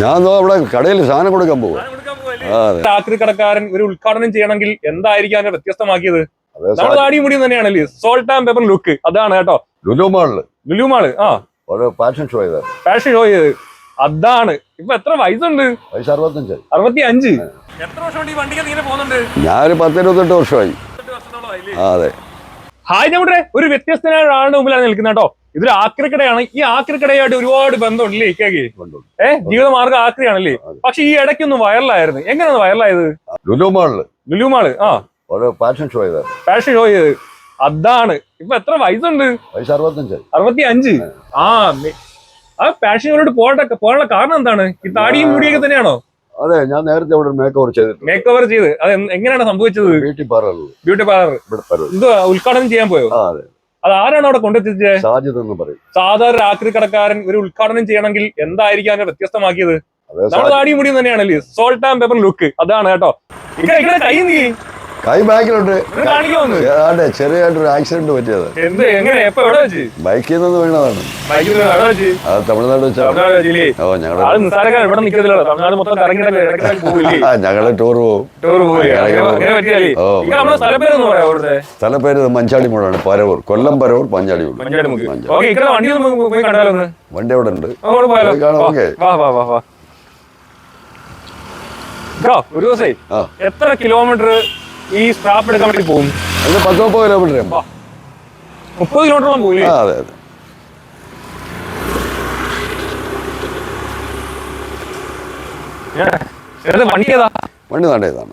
ഞാൻ അവിടെ കടയിൽ സാധനം കൊടുക്കാൻ പോകും രാത്രി കടക്കാരൻ ഒരു ഉദ്ഘാടനം ചെയ്യണമെങ്കിൽ എന്തായിരിക്കും അതിനെ വ്യത്യസ്തമാക്കിയത്? നമ്മുടെ താടി തന്നെയാണല്ലേ? സോൾട്ട് ആൻഡ് പേപ്പർ ലുക്ക് അതാണ് കേട്ടോ. ലുലു മാളിൽ ലുലുമാൾ ആ. ഒരു പാഷൻ ഷോ ചെയ്ത ഫാഷൻ ഷോ ചെയ്ത് അതാണ്. ഇപ്പൊ എത്ര വയസ്സുണ്ട്? വയസ്സ് അറുപത്തഞ്ചായി അറുപത്തി അഞ്ച് എത്ര വർഷം ഈ വണ്ടിക്ക് ഇങ്ങനെ പോകുന്നുണ്ട്? ഞാനൊരു പത്ത് ഇരുപത്തെട്ട് വർഷമായി. അതെ. ഹായ് നമ്മുടെ ഒരു വ്യത്യസ്തനായ ഒരാളുടെ മുമ്പിലാണ് നിൽക്കുന്നത് കേട്ടോ. ഇതൊരു ആക്രിക്കടയാണ്. ഈ ആക്രിക്കടയായിട്ട് ഒരുപാട് ബന്ധമുണ്ടല്ലേ ഇക്കേക്ക്. ഏ? ജീവിതമാർഗം ആക്രിയാണല്ലേ? പക്ഷെ ഈ ഇടയ്ക്കൊന്ന് വൈറലായിരുന്നു. എങ്ങനെയാണ് വൈറലായത്? ലുലുമാൾ ലുലുമാൾ ആ. പാഷൻ ഷോ ചെയ്ത ഫാഷൻ ഷോ ചെയ്ത്. അതാണ്. ഇപ്പൊ എത്ര വയസ്സുണ്ട്? വയസ്സ് അറുപത്തഞ്ച്. അറുപത്തി അഞ്ച് ആ ആ ഫാഷൻ ഷോയിലോട്ട് പോകട്ടെ പോകാനുള്ള കാരണം എന്താണ്? ഈ താടിയും മുടിയൊക്കെ തന്നെയാണോ? അതെ ഞാൻ നേരത്തെ അവിടെ മേക്ക് ഓവർ ചെയ്ത്. മേക്ക് ഓവർ ചെയ്ത് അത് എങ്ങനെയാണ് സംഭവിച്ചത് ബ്യൂട്ടി പാർലർ ബ്യൂട്ടി പാർലർ ഇത് ഉദ്ഘാടനം ചെയ്യാൻ പോയോ? അതെ. അത് ആരാണ് അവിടെ കൊണ്ടെത്തിച്ചത്? സാജിദ് എന്ന് പറയും. സാധാരണ രാത്രി കടക്കാരൻ ഒരു ഉദ്ഘാടനം ചെയ്യണമെങ്കിൽ എന്തായിരിക്കും അതിനെ വ്യത്യസ്തമാക്കിയത്? നമ്മുടെ താടിയും മുടിയും തന്നെയാണല്ലേ? സോൾട്ട് ആൻഡ് പേപ്പർ ലുക്ക് അതാണ് കേട്ടോ. ഇങ്ങനെ കൈ നീ കൈ ബാക്കിലുണ്ട് അതെ ചെറിയായിട്ടൊരു ആക്സിഡന്റ് പറ്റിയത്. ബൈക്കിൽ നിന്ന് വീണതാണ്. അത് തമിഴ്നാട് ഓ ഞങ്ങൾ ആൾ നിസ്സാരക്കാരൻ ഇവിടെ നിൽക്കത്തില്ലല്ലോ. തമിഴ്നാട് മൊത്തം കറങ്ങിട്ടല്ലേ ഇടയ്ക്കിടയ്ക്ക് പോവില്ലേ? ഞങ്ങൾ ടൂർ അവിടുത്തെ. സ്ഥലപ്പേര് മഞ്ചാടിമൂടാണ് പരവൂർ. കൊല്ലം പരവൂർ ഇക്കടെ വണ്ടി അവിടെ ഉണ്ട്. ഓക്കെ. ഒരു ദിവസേ. എത്ര കിലോമീറ്റർ ഈ സ്ക്രാപ്പ് എടുക്കാൻ വേണ്ടി പോകും. അത് പത്ത് മുപ്പത് കിലോമീറ്റർ. മുപ്പത് കിലോമീറ്റർ പോയി അതെ അതെ. ഏത് വണ്ടി ഏതാ? വണ്ടി നല്ല ഇതാണ്.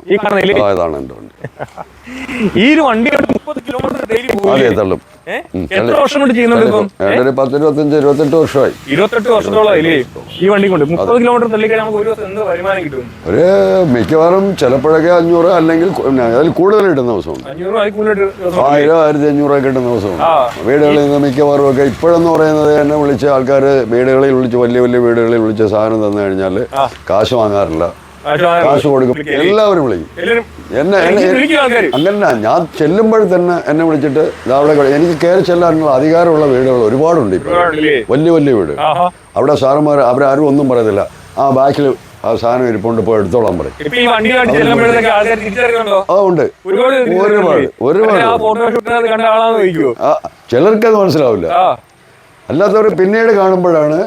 എന്റെ വണ്ടി. ഈ ഒരു വണ്ടി മുപ്പത് കിലോമീറ്റർ ഡെയിലി അതെ പോകില്ലേ തള്ളും. എത്ര തള്ളി. വർഷം കൊണ്ട് ചെയ്യുന്നുണ്ട് ഇപ്പം? ഏ? പത്ത് ഇരുപത്തഞ്ച് ഇരുപത്തെട്ട് വർഷമായി. ഇരുപത്തെട്ട് വർഷത്തോളം ഇല്ലേ ഈ വണ്ടി കൊണ്ട്. മുപ്പത് കിലോമീറ്റർ തള്ളിക്കഴിഞ്ഞാൽ നമുക്ക് ഒരു ദിവസം എന്ത് വരുമാനം കിട്ടും? ഒരു മിക്കവാറും ചിലപ്പോഴൊക്കെ അഞ്ഞൂറ് അല്ലെങ്കിൽ അതിൽ കൂടുതൽ കിട്ടുന്ന ദിവസമുണ്ട്. അഞ്ഞൂറ് രൂപ കൂടുതൽ ദിവസം ആയിരം ആയിരത്തി അഞ്ഞൂറൊക്കെ കിട്ടുന്ന ദിവസമുണ്ട്. വീടുകളിൽ നിന്ന് മിക്കവാറും ഒക്കെ ഇപ്പോഴെന്ന് പറയുന്നത് എന്നെ വിളിച്ച ആൾക്കാർ വീടുകളിൽ വിളിച്ച് വലിയ വലിയ വീടുകളിൽ വിളിച്ച് സാധനം തന്നു കഴിഞ്ഞാൽ. കാശ് വാങ്ങാറില്ല. കാശ് കൊടുക്കും. എല്ലാവരും വിളിക്കും. എന്നെ അങ്ങനെ ഞാൻ ചെല്ലുമ്പോൾ തന്നെ എന്നെ വിളിച്ചിട്ട് "ദാ അവിടെ കളി-" എനിക്ക് കയറി ചെല്ലാനുള്ള അധികാരമുള്ള വീടുകൾ ഒരുപാടുണ്ട് ഇപ്പൊ. വലിയ വലിയ വീട്. അവിടെ സാറന്മാർ അവരാരും ഒന്നും പറയത്തില്ല. ആ ബാക്കിൽ ആ സാധനം ഇരിപ്പുണ്ട് പോയി എടുത്തോളാൻ പറയും. ആ ഉണ്ട്. ഒരുപാട് ഒരുപാട് ചിലർക്ക് അത് മനസ്സിലാവില്ല. അല്ലാത്തവർ പിന്നീട് കാണുമ്പോഴാണ്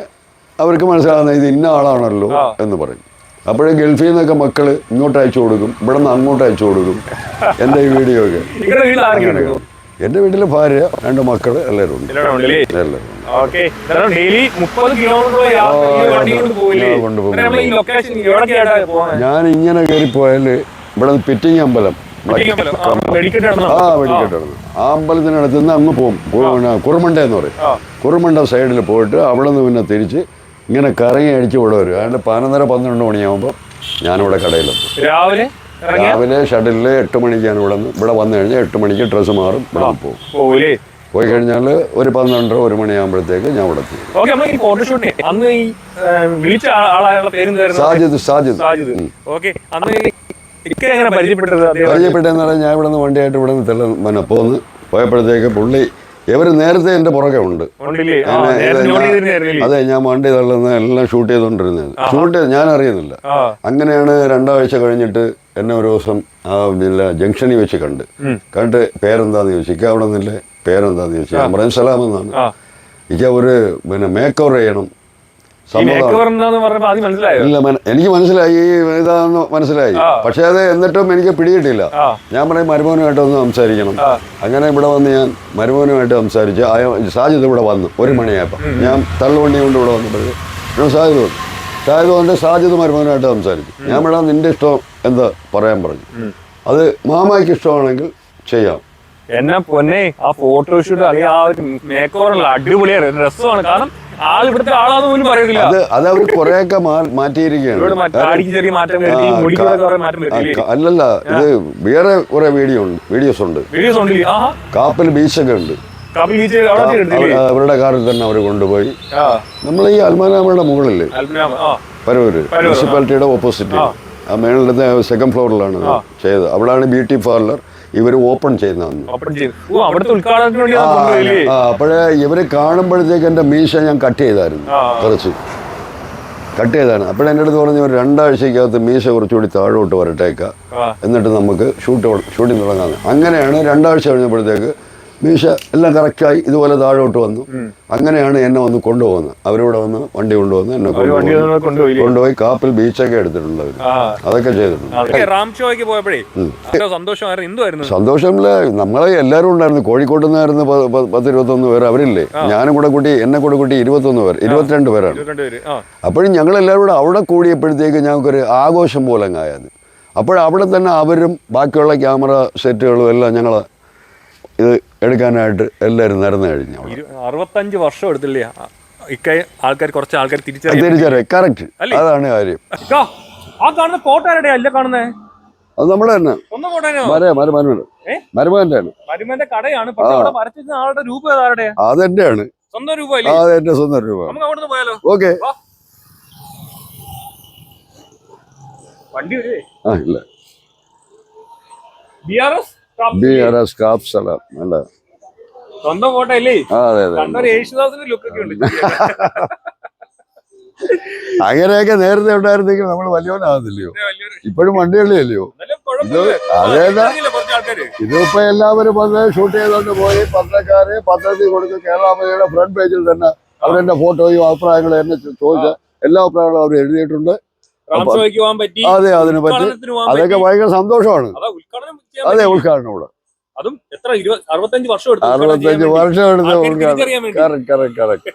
അവർക്ക് മനസ്സിലാകുന്നത് ഇത് ഇന്ന ആളാണല്ലോ എന്ന് പറയും. അപ്പോഴേ ഗൾഫിൽ നിന്നൊക്കെ മക്കൾ ഇങ്ങോട്ട് അയച്ചു കൊടുക്കും. ഇവിടെ നിന്ന് അങ്ങോട്ട് അയച്ചു കൊടുക്കും. എന്റെ ഈ വീഡിയോ ഒക്കെ എന്റെ വീട്ടിലെ ഭാര്യ രണ്ട് മക്കൾ എല്ലാവരും ഉണ്ട്. കൊണ്ടുപോകും. ഞാൻ ഇങ്ങനെ കയറിപ്പോയാൽ ഇവിടെ പിറ്റിങ് അമ്പലം. ആ വെടിക്കെട്ടാണ് ആ അമ്പലത്തിനടുത്ത് നിന്ന് അങ്ങ് പോകും കുറുമണ്ട എന്ന് പറയും. കുറുമണ്ട സൈഡിൽ പോയിട്ട് അവിടെ നിന്ന് പിന്നെ തിരിച്ച് ഇങ്ങനെ കറങ്ങി അടിച്ച് ഇവിടെ വരും. അതുകൊണ്ട് പതിനൊന്നര പന്ത്രണ്ട് മണിയാകുമ്പോൾ ഞാനിവിടെ കടയിലെത്തും. രാവിലെ രാവിലെ ഷട്ടിലിൽ എട്ട് മണിക്കാണ് ഇവിടെ നിന്ന് ഇവിടെ വന്നു കഴിഞ്ഞാൽ എട്ട് മണിക്ക് ഡ്രസ്സ് മാറും ഇവിടെ പോകും. പോയി കഴിഞ്ഞാൽ ഒരു പന്ത്രണ്ടര ഒരു മണിയാകുമ്പോഴത്തേക്ക് ഞാൻ ഇവിടെ എത്തും. സാജിദ് പരിചയപ്പെട്ടെന്ന് പറഞ്ഞാൽ ഞാൻ ഇവിടെ നിന്ന് വണ്ടിയായിട്ട് ഇവിടെ നിന്ന് തെല്ല പോന്ന്. പോയപ്പോഴത്തേക്ക് പുള്ളി ഇവർ നേരത്തെ എന്റെ പുറകെ ഉണ്ട്. അതെ ഞാൻ വണ്ടി തള്ളുന്ന എല്ലാം ഷൂട്ട് ചെയ്തുകൊണ്ടിരുന്നത് ഷൂട്ട് ചെയ്ത് ഞാൻ അറിയുന്നില്ല. അങ്ങനെയാണ് രണ്ടാഴ്ച കഴിഞ്ഞിട്ട് എന്നെ ഒരു ദിവസം ആ പിന്നെ ജംഗ്ഷനിൽ വെച്ച് കണ്ട്. കണ്ട് പേരെന്താന്ന് ചോദിച്ചു. ഇക്ക അവിടെ നിന്നില്ലേ? പേരെന്താന്ന് ചോദിച്ചു. ഞാൻ പറയും സലാം എന്നാണ് ആ. ഇക്ക ഒരു പിന്നെ മേക്കവർ ചെയ്യണം. ഇല്ല എനിക്ക് മനസ്സിലായി. ഈ ഇതാന്ന് മനസ്സിലായി. പക്ഷെ അത് എന്നിട്ടും എനിക്ക് പിടികിട്ടില്ല ഞാൻ പറയും മരുമോനുമായിട്ട് ഒന്ന് സംസാരിക്കണം. അങ്ങനെ ഇവിടെ വന്ന് ഞാൻ മരുമോനുമായിട്ട് സംസാരിച്ച് സാജിദ് ഇവിടെ വന്നു ഒരു മണിയായപ്പോൾ ഞാൻ തള്ളുവണ്ടി കൊണ്ട് ഇവിടെ വന്നപ്പോഴേ ഇവിടെ സാജിദ് വന്നു. സാജിദ് വന്നിട്ട് സാജിദ് മരുമോനുമായിട്ട് സംസാരിച്ചു. ഞാൻ ഇവിടെ നിന്റെ ഇഷ്ടം എന്താ? പറയാൻ പറഞ്ഞു. അത് മാമായിക്ക് ഇഷ്ടമാണെങ്കിൽ ചെയ്യാം. എന്നാ പൊന്നെ ആ ഫോട്ടോഷൂട്ട് അല്ലെങ്കിൽ ആ ഒരു മേക്കോറുള്ള അടിപൊളിയായിരുന്നു. രസമാണ്. കാരണം ആൾ ഇവിടുത്തെ ആളാന്ന് പോലും പറയുന്നില്ല അത് അത് അവർ കുറേയൊക്കെ മാറ്റിയിരിക്കുകയാണ്. അല്ലല്ല ഇത് വേറെ കുറെ വീഡിയോ ഉണ്ട് വീഡിയോസ് ഉണ്ട്. വീഡിയോസ് ഉണ്ട്. കാപ്പൽ ബീച്ചൊക്കെ ഉണ്ട്. അവരുടെ കാറിൽ തന്നെ അവർ കൊണ്ടുപോയി. നമ്മൾ ഈ അൽമാനാമയുടെ മുകളിൽ പരവൂര് മുനിസിപ്പാലിറ്റിയുടെ ഓപ്പോസിറ്റ് ആ. മേളിലത്തെ സെക്കൻഡ് ഫ്ലോറിലാണ് ചെയ്തത്. അവിടെയാണ് ബ്യൂട്ടി പാർലർ. ഇവർ ഓപ്പൺ ചെയ്യുന്ന അന്ന് ഓപ്പൺ ചെയ്തു. ഓ അവിടുത്തെ ഉദ്ഘാടനത്തിന് വേണ്ടി അത് കൊണ്ടുപോയില്ലേ? ആ അപ്പോഴേ ഇവർ കാണുമ്പോഴത്തേക്ക് എന്റെ മീശ ഞാൻ കട്ട് ചെയ്തായിരുന്നു. കുറച്ച്. കട്ട് ചെയ്താണ്. അപ്പോൾ എന്റെ അടുത്ത് പറഞ്ഞ ഒരു രണ്ടാഴ്ചക്കകത്ത് മീശ കുറച്ചുകൂടി താഴോട്ട് വരട്ടേക്ക. എന്നിട്ട് നമുക്ക് ഷൂട്ട് ഷൂട്ടിംഗ് തുടങ്ങാമെന്ന് അങ്ങനെയാണ് രണ്ടാഴ്ച കഴിഞ്ഞപ്പോഴത്തേക്ക് മീശ എല്ലാം കറക്റ്റായി ഇതുപോലെ താഴോട്ട് വന്നു. അങ്ങനെയാണ് എന്നെ വന്ന് കൊണ്ടുപോകുന്നത്. അവരിവിടെ വന്ന് വണ്ടി കൊണ്ടുവന്ന് എന്നെ കൊണ്ടുപോയി കാപ്പിൽ ബീച്ചൊക്കെ എടുത്തിട്ടുണ്ട് അവർ. അതൊക്കെ ചെയ്തിട്ടുണ്ട്. സന്തോഷമില്ല. നമ്മളെ എല്ലാവരും ഉണ്ടായിരുന്നു. കോഴിക്കോട് നിന്നായിരുന്നു പത്ത് ഇരുപത്തൊന്ന് പേർ അവരില്ലേ? ഞാനും കൂടെ കൂട്ടി എന്നെ കൂടെ കൂട്ടി ഇരുപത്തൊന്ന് പേർ ഇരുപത്തിരണ്ട് പേരാണ്. ആ. അപ്പോഴും ഞങ്ങൾ എല്ലാവരും കൂടെ അവിടെ കൂടിയപ്പോഴത്തേക്ക് ഞങ്ങൾക്കൊരു ആഘോഷം പോലെ ആയത് അപ്പോഴവിടെ തന്നെ അവരും ബാക്കിയുള്ള ക്യാമറ സെറ്റുകളും എല്ലാം ഞങ്ങൾ ഇത് എടുക്കാനായിട്ട് എല്ലാവരും നടന്നു കഴിഞ്ഞു അറുപത്തഞ്ച് വർഷം എടുത്തില്ലേ? ആൾക്കാർ കുറച്ച് ആൾക്കാർ തിരിച്ചറിയാം. കറക്റ്റ്. അതാണ് കാര്യം. ആ കാണുന്ന കോട്ട ആരുടെയാ അല്ല കാണുന്നേ? അത് നമ്മുടെ തന്നെ. സ്വന്തം കോട്ടയോ മര മരുമനുണ്ട് ഏ? മരുമകന്റെ ആണ് മരുമന്റെ കടയാണ് വരച്ചിരുന്ന ആളുടെ രൂപ ഏതാരുടെയാ അതെന്റെ ആണ് സ്വന്തം രൂപ സ്വന്തം രൂപ അവിടുന്ന് പോയാലോ? ഓക്കെ. വണ്ടി വരുവേ ആ ഇല്ല. B R S? B R S കാപ്പ് സ്ഥലം അല്ല. സ്വന്തം ഫോട്ടോ അല്ലേ അതെ അതെ. യേശുദാസിന്റെ ലുക്കൊക്കെ ഉണ്ട്. അങ്ങനെയൊക്കെ നേരത്തെ ഉണ്ടായിരുന്നെങ്കിൽ നമ്മൾ വലിയവനാകുന്നില്ലയോ ഇത് ഇപ്പോഴും വണ്ടികളില്ലയോ എന്നാലും കുഴപ്പമില്ല. അതേ ആ, ഇതറിയില്ല കുറച്ച് ആൾക്കാര്? ഇതിപ്പോ എല്ലാവരും വന്ന് ഷൂട്ട് ചെയ്തോണ്ട് പോയി. പത്രക്കാര് പത്രത്തിൽ കൊടുത്ത് കേരളാമയുടെ ഫ്രണ്ട് പേജിൽ തന്നെ അവരെന്റെ ഫോട്ടോയും അഭിപ്രായങ്ങളും എന്നെ ചോദിച്ച എല്ലാ അഭിപ്രായങ്ങളും അവർ എഴുതിയിട്ടുണ്ട്. അതെ അതിനെ പറ്റി. അതൊക്കെ. ഭയങ്കര സന്തോഷമാണ്. അതാ ചെയ്യാൻ അതെ ഇവിടെ. എത്ര ഇരുപത് അറുപത്തഞ്ച് വർഷം എടുത്തു അറുപത്തഞ്ച് വർഷം എടുത്ത് കറക്റ്റ് കറക്റ്റ്